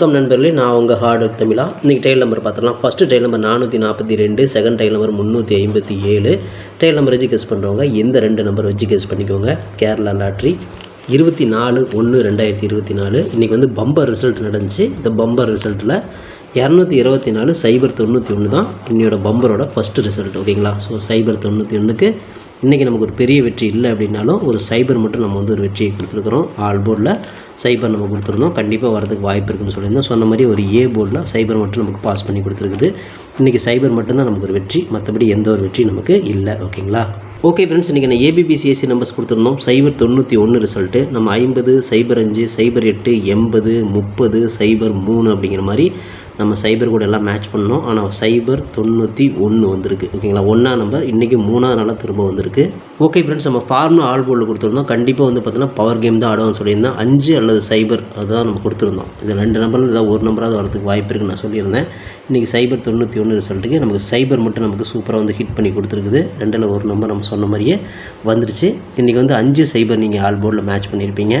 வணக்கம் நண்பர்களே நான் உங்கள் ஹார்டு தமிழா. இன்றைக்கி டைல் நம்பர் பார்த்துக்கலாம் ஃபஸ்ட்டு டைல் நம்பர் நானூற்றி நாற்பத்தி ரெண்டு செகண்ட் டைல் நம்பர் முந்நூற்றி ஐம்பத்தி ஏழு. டைல் நம்பர் வச்சு கெஸ் பண்ணுறவங்க எந்த ரெண்டு நம்பர் வச்சு கெஸ் பண்ணிக்கோங்க. கேரளா லாட்ரி இருபத்தி நாலு ஒன்று ரெண்டாயிரத்தி இருபத்தி நாலு. இன்றைக்கி வந்து பம்பர் ரிசல்ட் நடந்துச்சு. இந்த பம்பர் ரிசல்ட்டில் இரநூத்தி இருபத்தி நாலு சைபர் தொண்ணூற்றி ஒன்று தான் இன்னையோட பம்பரோட ஃபஸ்ட்டு ரிசல்ட் ஓகேங்களா ஸோ சைபர் தொண்ணூற்றி ஒன்றுக்கு இன்றைக்கி நமக்கு ஒரு பெரிய வெற்றி இல்லை அப்படின்னாலும் ஒரு சைபர் மட்டும் நம்ம வந்து ஒரு வெற்றியை கொடுத்துருக்குறோம். ஆல் போர்டில் சைபர் நம்ம கொடுத்துருந்தோம். கண்டிப்பாக வரதுக்கு வாய்ப்பு இருக்குன்னு சொல்லியிருந்தோம். சொன்ன மாதிரி ஒரு ஏ போர்டில் சைபர் மட்டும் நமக்கு பாஸ் பண்ணி கொடுத்துருக்குது. இன்றைக்கி சைபர் மட்டும்தான் நமக்கு ஒரு வெற்றி. மற்றபடி எந்த ஒரு வெற்றி நமக்கு இல்லை ஓகேங்களா ஓகே ஃப்ரெண்ட்ஸ் இன்றைக்கி நான் ஏபிபிசிஎஸ்சி நம்பர்ஸ் கொடுத்துருந்தோம். சைபர் தொண்ணூற்றி ஒன்று ரிசல்ட்டு நம்ம ஐம்பது சைபர் அஞ்சு சைபர் எட்டு எண்பது முப்பது சைபர் மூணு அப்படிங்கிற மாதிரி நம்ம சைபர் கூட எல்லாம் மேட்ச் பண்ணோம் ஆனால் சைபர் தொண்ணூற்றி ஒன்று வந்திருக்கு. ஓகேங்களா ஒன்றா நம்பர் இன்றைக்கி மூணாவது நாளாக திரும்ப வந்திருக்கு. ஓகே ஃப்ரெண்ட்ஸ் நம்ம ஃபார்மில் ஆல் போர்டில் கொடுத்துருந்தோம். கண்டிப்பாக வந்து பார்த்தீங்கன்னா பவர் கேம் தான் ஆடுவோம்னு சொல்லியிருந்தேன். அஞ்சு அல்லது சைபர் அதுதான் நம்ம கொடுத்துருந்தோம். இது ரெண்டு நம்பரில் ஏதாவது ஒரு நம்பராவது வரதுக்கு வாய்ப்பு இருக்குன்னு நான் சொல்லியிருந்தேன். இன்றைக்கி சைபர் தொண்ணூற்றி ஒன்று ரிசல்ட்டுக்கு நமக்கு சைபர் மட்டும் நமக்கு சூப்பராக வந்து ஹிட் பண்ணி கொடுத்துருக்குது. ரெண்டில் ஒரு நம்பர் நம்ம சொன்ன மாதிரியே வந்துருச்சு. இன்றைக்கி வந்து அஞ்சு சைபர் நீங்கள் ஆல் போர்டில் மேட்ச் பண்ணியிருப்பீங்க.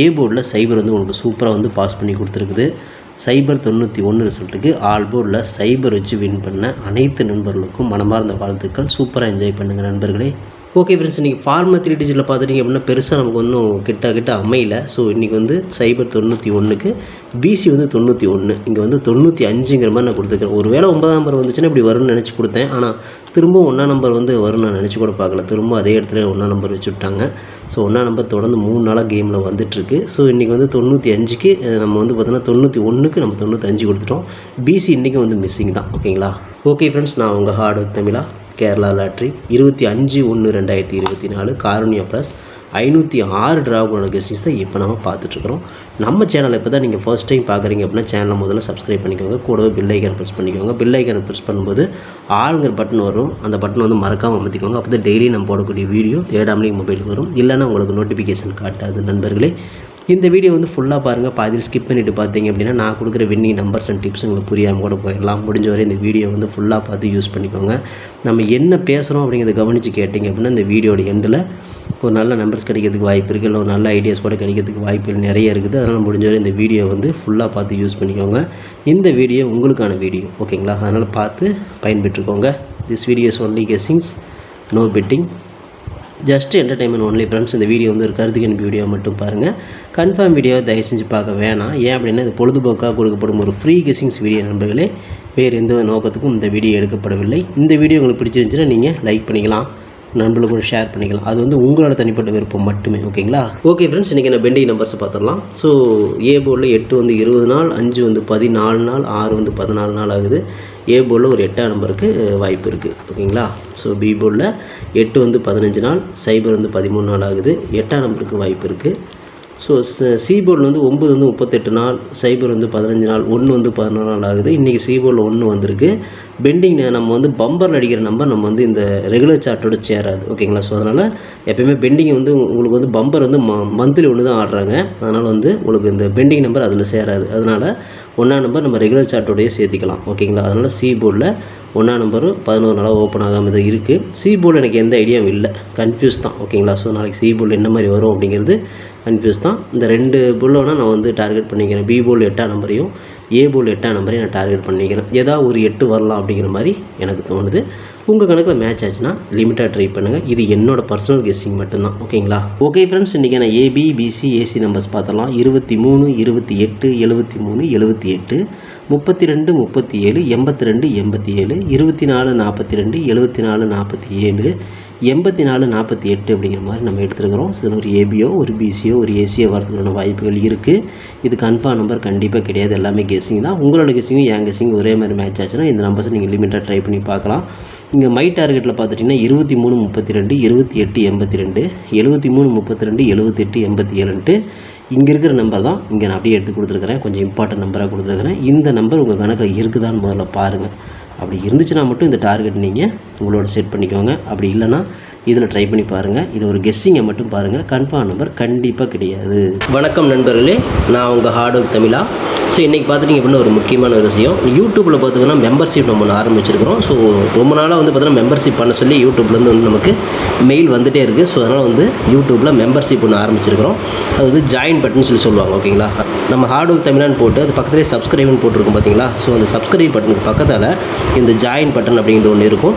ஏ போர்டில் சைபர் வந்து உங்களுக்கு சூப்பராக வந்து பாஸ் பண்ணி கொடுத்துருக்குது. சைபர் தொண்ணூற்றி ஒன்று ரிசல்ட்டுக்கு ஆல்போர்டில் சைபர் வச்சு வின் பண்ண அனைத்து நண்பர்களுக்கும் மனமார்ந்த வாழ்த்துக்கள். சூப்பராக என்ஜாய் பண்ணுங்கள் நண்பர்களே. ஓகே ஃப்ரெண்ட்ஸ் இன்றைக்கி ஃபார்மா த்ரீ டிஜிட்டில் பார்த்துட்டிங்க அப்படின்னா பெருசாக நமக்கு ஒன்றும் கிட்ட கிட்ட அமையல. ஸோ இன்றைக்கி வந்து சைபர் தொண்ணூற்றி ஒன்றுக்கு பிசி வந்து தொண்ணூற்றி ஒன்று இங்கே வந்து தொண்ணூற்றி அஞ்சுங்கிற மாதிரி நான் கொடுத்துருக்கேன். ஒரு வேளை ஒன்பதாம் நம்பர் வந்துச்சுன்னா இப்படி வரும்னு நினச்சி கொடுத்தேன். ஆனால் திரும்ப ஒன்றா நம்பர் வந்து வரும்னு நான் நினச்சி கூட பார்க்கல. திரும்ப அதே இடத்துல ஒன்றா நம்பர் வச்சு விட்டாங்க ஸோ ஒன்றா நம்பர் தொடர்ந்து மூணு நாளாக கேமில் வந்துட்டுருக்கு. ஸோ இன்றைக்கி வந்து தொண்ணூற்றி அஞ்சுக்கு நம்ம வந்து பார்த்தோன்னா தொண்ணூற்றி ஒன்றுக்கு நம்ம தொண்ணூற்றி அஞ்சு கொடுத்துட்டோம். பிசி இன்றைக்கும் வந்து மிஸ்ஸிங் தான். ஓகேங்களா ஓகே ஃப்ரெண்ட்ஸ் நான் உங்கள் ஹார்டு தமிழா. கேரளா லாட்ரி. இருபத்தி அஞ்சு ஒன்று ரெண்டாயிரத்தி இருபத்தி நாலு காரூனியா ப்ளஸ். ஐநூற்றி ஆறு டிராவோட கெஸ்டிங்ஸ் தான் இப்போ நம்ம பார்த்துட்ருக்குறோம். நம்ம சேனலை இப்போ தான் நீங்கள் ஃபர்ஸ்ட் டைம் பார்க்குறீங்க அப்படின்னா சேனலை முதல்ல சப்ஸ்கிரைப் பண்ணிக்கோங்க. கூடவே பில் ஐக்கன் ப்ரெஸ் பண்ணிக்கோங்க. பில் ஐக்கன் ப்ரெஸ் பண்ணும்போது ஆளுங்கிற பட்டன் வரும். அந்த பட்டன் வந்து மறக்காமல் அமர்த்திக்கோங்க. அப்போ தான் டெய்லி நம்ம போடக்கூடிய வீடியோ தேடாமலே மொபைல் வரும். இல்லைன்னா உங்களுக்கு நோட்டிஃபிகேஷன் காட்டாது. நண்பர்களே இந்த வீடியோ வந்து ஃபுல்லாக பாருங்கள் பாதியில் ஸ்கிப் பண்ணிவிட்டு பார்த்தீங்க அப்படின்னா நான் கொடுக்குற வின்னிங் நம்பர்ஸ் அண்ட் டிப்ஸ் உங்களுக்கு புரியாமல் கூட போயிடலாம். முடிஞ்ச வரை இந்த வீடியோ வந்து ஃபுல்லாக பார்த்து யூஸ் பண்ணிக்கோங்க. நம்ம என்ன பேசுகிறோம் அப்படிங்கிறத கவனித்து கேட்டிங்க அப்படின்னா இந்த வீடியோட எண்டில் ஒரு நல்ல நம்பர்ஸ் கிடைக்கிறதுக்கு வாய்ப்பு இருக்குது இல்லை ஒரு நல்ல ஐடியாஸ் கூட கிடைக்கிறதுக்கு வாய்ப்புகள் நிறைய இருக்குது. அதனால் முடிஞ்ச வரை இந்த வீடியோ வந்து ஃபுல்லாக பார்த்து யூஸ் பண்ணிக்கோங்க. இந்த வீடியோ உங்களுக்கான வீடியோ ஓகேங்களா அதனால் பார்த்து பயன்பெற்றுக்கோங்க. This videos only guessings no betting just entertainment only friends இந்த வீடியோ வந்து ஒரு கருத்து கணிப்பு வீடியோ மட்டும் பாருங்கள் கன்ஃபார்ம் வீடியோ தயவு செஞ்சு பார்க்க வேணாம். ஏன் அப்படின்னா இது பொழுதுபோக்காக கொடுக்கப்படும் ஒரு ஃப்ரீ கெஸிங்ஸ் வீடியோ நண்பர்களே. வேறு எந்த நோக்கத்துக்கும் இந்த வீடியோ எடுக்கப்படவில்லை. இந்த வீடியோ உங்களுக்கு பிடிச்சிருந்துச்சுன்னா நீங்கள் லைக் பண்ணிக்கலாம். நண்பர்களுக்கு கூட ஷேர் பண்ணிக்கலாம். அது வந்து உங்களோட தனிப்பட்ட விருப்பம் மட்டுமே ஓகேங்களா ஓகே ஃப்ரெண்ட்ஸ் இன்றைக்கி நான் பெண்டிங் நம்பர்ஸை பார்த்துடலாம். ஸோ ஏ போர்டில் எட்டு வந்து இருபது நாள் அஞ்சு வந்து பதினாலு நாள் ஆறு வந்து பதினாலு நாள் ஆகுது. ஏ போர்டில் ஒரு எட்டாம் நம்பருக்கு வாய்ப்பு இருக்குது ஓகேங்களா ஸோ பி போர்டில் எட்டு வந்து பதினஞ்சு நாள் சைபர் வந்து பதிமூணு நாள் ஆகுது. எட்டாம் நம்பருக்கு வாய்ப்பு இருக்குது ஸோ சீபோர்டில் வந்து ஒம்பது வந்து முப்பத்தெட்டு நாள் சைபர் வந்து பதினஞ்சு நாள் ஒன்று வந்து பதினொரு நாள் ஆகுது. இன்றைக்கி சீபோர்டில் ஒன்று வந்திருக்கு. பெண்டிங் நம்ம வந்து பம்பரில் அடிக்கிற நம்பர் நம்ம வந்து இந்த ரெகுலர் சார்ட்டோட சேராது. ஓகேங்களா ஸோ அதனால் எப்பயுமே பெண்டிங் வந்து உங்களுக்கு வந்து பம்பர் வந்து மந்த்லி ஒன்று தான் ஆடுறாங்க. அதனால் வந்து உங்களுக்கு இந்த பெண்டிங் நம்பர் அதில் சேராது. அதனால் ஒன்றா நம்பர் நம்ம ரெகுலர் சார்ட்டோடய சேர்த்திக்கலாம். ஓகேங்களா அதனால் சி போர்டில் ஒன்றா நம்பரும் பதினோரு நாளாக ஓப்பன் ஆகாமல் இது இருக்குது சி போர்டில் எனக்கு எந்த ஐடியாவும் இல்லை. கன்ஃபியூஸ் தான். ஓகேங்களா ஸோ நாளைக்கு சி போர்டில் என்ன மாதிரி வரும் அப்படிங்கிறது கன்ஃபியூஸ் தான். இந்த ரெண்டு புல்லோனா நான் வந்து டார்கெட் பண்ணிக்கிறேன். பி போர்டில் எட்டாம் நம்பரையும் ஏ எட்டாம் நம்பரையும் நான் டார்கெட் பண்ணிக்கிறேன். ஏதாவது ஒரு எட்டு வரலாம் அப்படிங்கிற மாதிரி எனக்கு தோணுது. உங்கள் கணக்கில் மேட்ச் ஆச்சுன்னா லிமிட்டாக ட்ரை பண்ணுங்கள் இது என்னோட பர்சனல் கெஸ்ஸிங் மட்டும்தான். ஓகேங்களா ஓகே ஃப்ரெண்ட்ஸ் இன்றைக்கி நான் ஏபி பிசி ஏசி நம்பர்ஸ் பார்த்தலாம் இருபத்தி மூணு இருபத்தி எட்டு எழுபத்தி மூணு எழுபத்தி எட்டு முப்பத்தி ரெண்டு முப்பத்தி ஏழு எண்பத்தி ரெண்டு எண்பத்தி ஏழு இருபத்தி நாலு நாற்பத்தி ரெண்டு எழுபத்தி நாலு நாற்பத்தி ஏழு எண்பத்தி நாலு நாற்பத்தி எட்டு அப்படிங்கிற மாதிரி நம்ம எடுத்துருக்கிறோம். இதில் ஒரு ஏபியோ ஒரு பிசியோ ஒரு ஏசியோ வரதுக்கான வாய்ப்புகள் இருக்குது இது கன்ஃபார்ம் நம்பர் கண்டிப்பாக கிடையாது. எல்லாமே கெஸ் கெஸ்ஸிங் தான் உங்களோட கெஸ்ஸிங்கும் என் கெஸ்ஸிங் ஒரே மாதிரி மேட்ச் ஆச்சுன்னா இந்த நம்பர்ஸை நீங்கள் லிமிட்டாக ட்ரை பண்ணி பார்க்கலாம். இங்கே மை டார்கெட்டில் பார்த்துட்டிங்கன்னா இருபத்தி மூணு முப்பத்தி ரெண்டு இருபத்தி எட்டு எண்பத்தி ரெண்டு எழுபத்தி மூணு முப்பத்தி ரெண்டு எழுபத்தெட்டு எண்பத்தி ஏழுன்ட்டு இங்கே இருக்கிற நம்பர் தான் இங்கே நான் அப்படியே எடுத்து கொடுத்துருக்குறேன். கொஞ்சம் இம்பார்ட்டன்ட் நம்பராக கொடுத்துருக்குறேன். இந்த நம்பர் உங்கள் கணக்கில் இருக்குதான்னு முதல்ல பாருங்கள் அப்படி இருந்துச்சுன்னா மட்டும் இந்த டார்கெட் நீங்கள் உங்களோட செட் பண்ணிக்கோங்க. அப்படி இல்லைன்னா இதில் ட்ரை பண்ணி பாருங்கள் இது ஒரு கெஸ்ஸிங்கை மட்டும் பாருங்கள் கன்ஃபார்ம் நம்பர் கண்டிப்பாக கிடையாது. வணக்கம் நண்பர்களே. நான் உங்கள் ஹார்ட் ஒர்க் தமிழா. ஸோ இன்றைக்கி பார்த்துட்டிங்க அப்படின்னா ஒரு முக்கியமான ஒரு விஷயம். யூடியூப்பில் பார்த்தீங்கன்னா மெம்பர்ஷிப் நம்ம ஒன்று ஆரம்பிச்சிருக்கிறோம். ஸோ ரொம்ப நாளாக வந்து பார்த்தீங்கன்னா மெம்பர்ஷிப் பண்ண சொல்லி யூடியூப்லேருந்து வந்து நமக்கு மெயில் வந்துகிட்டே இருக்குது ஸோ அதனால் வந்து யூடியூப்பில் மெம்பர்ஷிப் ஒன்று ஆரம்பிச்சிருக்கிறோம். அது வந்து ஜாயின் பட்டன் சொல்லி சொல்லுவாங்க ஓகேங்களா நம்ம ஹார்ட் ஒர்க் தமிழான்னு போட்டு அது பக்கத்துலேயே சப்ஸ்கிரைப்னு போட்டிருக்கோம் பார்த்தீங்களா? ஸோ அந்த சப்ஸ்கிரைப் பட்டனுக்கு பக்கத்தில் இந்த ஜாயின் பட்டன் அப்படிங்கிற ஒன்று இருக்கும்.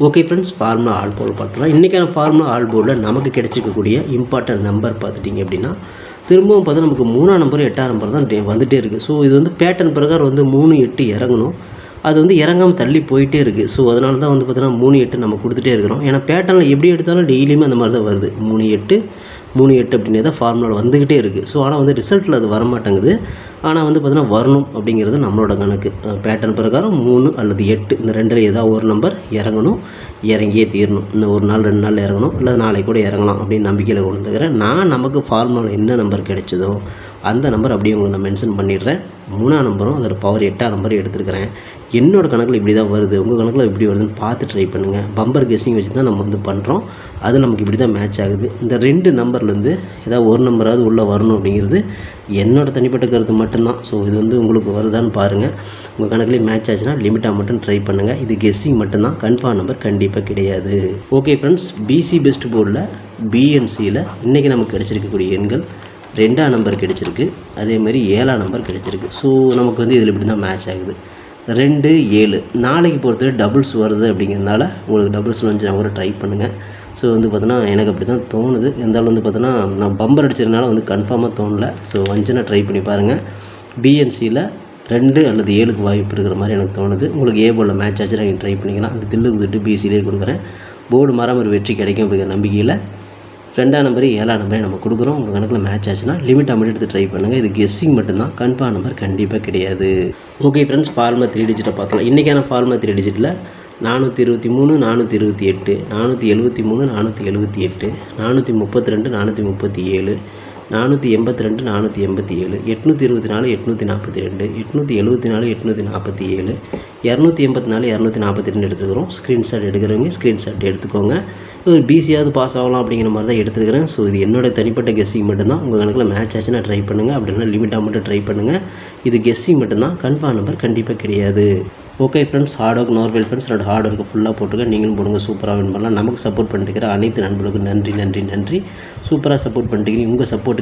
Okay friends formula all board பார்த்துலாம் இன்றைக்கான ஃபார்முலா ஆல் போர்டில் நமக்கு கிடைச்சிருக்கக்கூடிய இம்பார்ட்டன்ட் நம்பர் பார்த்துட்டிங்க அப்படின்னா திரும்பவும் பார்த்தா நமக்கு மூணாம் நம்பர் எட்டாம் நம்பர் தான் டே- வந்துட்டே இருக்குது ஸோ இது வந்து பேட்டர்ன் பிரகாரம் வந்து மூணு எட்டு இறங்கணும். அது வந்து இறங்காமல் தள்ளி போயிட்டே இருக்குது ஸோ அதனால தான் வந்து பார்த்தீங்கன்னா மூணு எட்டு நம்ம கொடுத்துட்டே இருக்கிறோம். ஏன்னா பேட்டர்னில் எப்படி எடுத்தாலும் டெய்லியுமே அந்த மாதிரி தான் வருது. மூணு எட்டு மூணு எட்டு அப்படின்னே தான் ஃபார்முலா வந்துக்கிட்டே இருக்குது ஸோ ஆனால் வந்து ரிசல்ட்டில் அது வர மாட்டேங்குது ஆனால் வந்து பார்த்தீங்கன்னா வரணும் அப்படிங்கிறது நம்மளோட கணக்கு. பேட்டர்ன் பிரகாரம் மூணு அல்லது எட்டு இந்த ரெண்டில் ஏதாவது ஒரு நம்பர் இறங்கணும் இறங்கியே தீரணும். இந்த ஒரு நாள் ரெண்டு நாள் இறங்கணும் இல்லை நாளைக்கு கூட இறங்கலாம் அப்படின்னு நம்பிக்கையில் கொண்டு நான் நமக்கு ஃபார்முலாவில் என்ன நம்பர் கிடைச்சதோ அந்த நம்பர் அப்படியே உங்களுக்கு நான் மென்ஷன் பண்ணிடுறேன். மூணாம் நம்பரும் அதோட பவர் எட்டாம் நம்பரும் எடுத்துருக்கிறேன். என்னோட கணக்கில் இப்படி தான் வருது. உங்கள் கணக்கில் இப்படி வருதுன்னு பார்த்து ட்ரை பண்ணுங்கள் பம்பர் கெஸ்ஸிங் வச்சு தான் நம்ம வந்து பண்ணுறோம் அது நமக்கு இப்படி தான் மேட்ச் ஆகுது. இந்த ரெண்டு நம்பர்லேருந்து ஏதாவது ஒரு நம்பராவது உள்ளே வரணும் அப்படிங்கிறது என்னோடய தனிப்பட்ட கருத்து மட்டும்தான். ஸோ இது வந்து உங்களுக்கு வருதான்னு பாருங்கள் உங்கள் கணக்குலேயே மேட்ச் ஆச்சுன்னா லிமிட்டாக மட்டும் ட்ரை பண்ணுங்கள் இது கெஸ்ஸிங் மட்டும்தான். கன்ஃபார்ம் நம்பர் கண்டிப்பாக கிடையாது. ஓகே ஃப்ரெண்ட்ஸ் பிசி பெஸ்ட் போர்டில் பிஎன்சியில் இன்றைக்கி நமக்கு கிடச்சிருக்கக்கூடிய எண்கள் ரெண்டாம் நம்பர் கிடச்சிருக்கு. அதே மாதிரி ஏழாம் நம்பர் கிடச்சிருக்கு. ஸோ நமக்கு வந்து இதில் இப்படி தான் மேட்ச் ஆகுது. ரெண்டு ஏழு. நாளைக்கு பொறுத்தவரை டபுள்ஸ் வருது அப்படிங்கிறதுனால உங்களுக்கு டபுள்ஸ் வந்து கூட ட்ரை பண்ணுங்கள் ஸோ வந்து பார்த்தோன்னா எனக்கு அப்படி தான் தோணுது. இருந்தாலும் வந்து பார்த்தோன்னா நான் பம்பர் அடிச்சதுனால வந்து கன்ஃபார்மாக தோணல. ஸோ வஞ்சனை ட்ரை பண்ணி பாருங்கள் பிஎன்சியில் ரெண்டு அல்லது ஏழுக்கு வாய்ப்பு இருக்கிற மாதிரி எனக்கு தோணுது. உங்களுக்கு ஏ போலில் மேட்ச் ஆச்சு நீங்கள் ட்ரை பண்ணிக்கலாம் அந்த தில்லுக்கு திட்டு பிசிலே கொடுக்குறேன். போர்டு மாறாமல் ஒரு வெற்றி கிடைக்கும் அப்படிங்கிற நம்பிக்கையில் ரெண்டாம் நம்பர் ஏழாம் நம்பரே நம்ம கொடுக்குறோம். உங்கள் கணக்கில் மேட்ச் ஆச்சுன்னா லிமிட் அமௌண்ட் எடுத்து ட்ரை பண்ணுங்கள் இது கெஸ்ஸிங் மட்டும்தான். கன்ஃபார்ம் நம்பர் கண்டிப்பாக கிடையாது. ஓகே ஃப்ரெண்ட்ஸ் ஃபார்மா த்ரீ டிஜிட்டை பார்க்கலாம். இன்றைக்கான ஃபார்மா த்ரீ டிஜிட்டில் நானூற்றி இருபத்தி மூணு நானூற்றி இருபத்தி எட்டு நானூற்றி எழுபத்தி மூணு நானூற்றி எழுபத்தி எட்டு நானூற்றி முப்பத்தி ரெண்டு நானூற்றி முப்பத்தி ஏழு நானூற்றி எண்பத்தி ரெண்டு நானூற்றி எண்பத்தி ஏழு எட்நூற்றி இருபத்தி நாலு எட்நூற்றி நாற்பத்தி ரெண்டு எட்நூற்றி எழுபத்தி நாலு எட்நூற்றி நாற்பத்தி ஏழு இரநூத்தி எண்பத்தி நாலு இரநூத்தி நாற்பத்தி ரெண்டு எடுத்துக்கிறோம் ஸ்க்ரீன்ஷாட் எடுக்கிறவங்க ஸ்க்ரீன்ஷாட் எடுத்துக்கோங்க. ஒரு பிசியாவது பாஸ் ஆகலாம் அப்படிங்கிற மாதிரி தான் எடுத்துருக்கிறேன். ஸோ இது என்னோட தனிப்பட்ட கெஸ்ஸிங் மட்டும்தான். உங்கள் கணக்கில் மேட்ச் ஆச்சுன்னா ட்ரை பண்ணுங்கள் அப்படின்னா லிமிட்டாக மட்டும் ட்ரை பண்ணுங்கள் இது கெஸ்ஸிங் மட்டும்தான். கன்ஃபார்ம் நம்பர் கண்டிப்பாக கிடையாது. ஓகே ஃப்ரெண்ட்ஸ் ஹார்ட் ஒர்க் நார்வெல் ஃப்ரெண்ட்ஸ் என்னோட ஹார்ட் ஒர்க்கு ஃபுல்லாக போட்டுருங்க நீங்களும் போடுங்க. சூப்பராக வின் பண்ணலாம். நமக்கு சப்போர்ட் பண்ணிட்டுக்கிற அனைத்து நண்பர்களுக்கும் நன்றி நன்றி நன்றி. சூப்பராக சப்போர்ட் பண்ணிட்டுக்கிறீங்க உங்கள் சப்போர்ட்